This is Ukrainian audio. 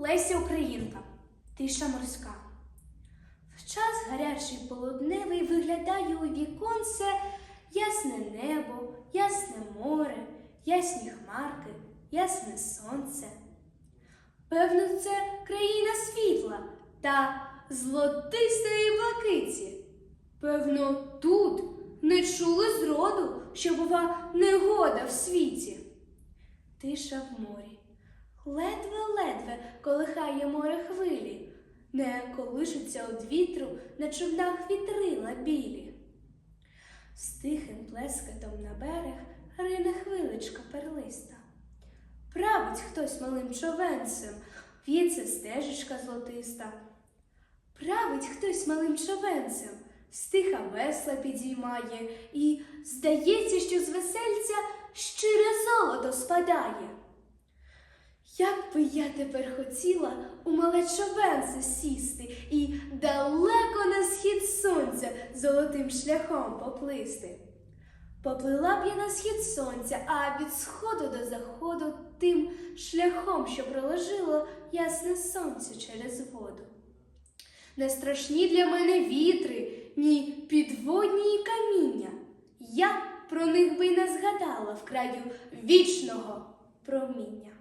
Леся Українка, тиша морська. В час гарячий полудневий виглядає у віконце ясне небо, ясне море, ясні хмарки, ясне сонце. Певно, це країна світла та золотистої блакиті. Певно, тут не чули зроду, що бува негода в світі. Тиша в морі. Ледве-ледве колихає море хвилі, не колишуться од вітру на човнах вітрила білі. З тихим плескатом на берег рине хвиличка перлиста. Править хтось малим човенцем, в'ється стежечка золотиста. Править хтось малим човенцем, стиха весла підіймає, і здається, що з весельця щире золото спадає. Би я тепер хотіла у мале човенце сісти і далеко на схід сонця золотим шляхом поплисти. Поплила б я на схід сонця, а від сходу до заходу тим шляхом, що проложило ясне сонце через воду. Не страшні для мене вітри, ні підводні й каміння. Я про них би й не згадала в краю вічного проміння.